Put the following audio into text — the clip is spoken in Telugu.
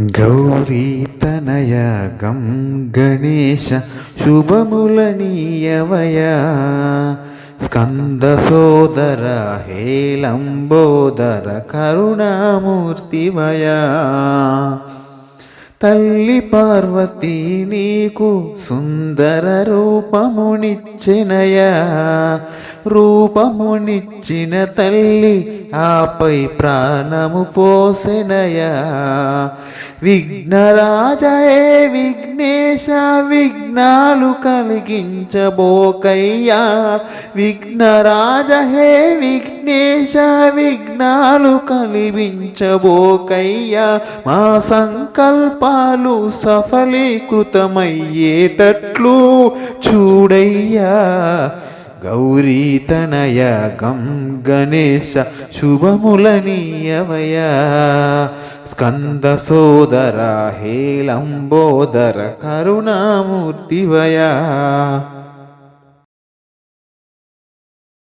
గౌరీతనయ గం గణేశ శుభములనీయవయ. స్కంద సోదర హేలంబోదర కరుణామూర్తివయ. తల్లి పార్వతీ నీకు సుందర రూపమునిచ్చినయ. రూపమునిచ్చిన తల్లి ఆపై ప్రాణము పోసెనయా. విఘ్నరాజయే విఘ్నేశ విఘ్నాలు కలిగించబోకయ్యా. విఘ్నరాజహే విఘ్నేశ విఘ్నాలు కలిగించబోకయ్యా. మా సంకల్పాలు సఫలీకృతమయ్యేటట్లు చూడయ్యా. గౌరీతనయ గం గణేశ శుభములనీయవయ. స్కంద సోదర హేళంబోదర కరుణామూర్తివయ.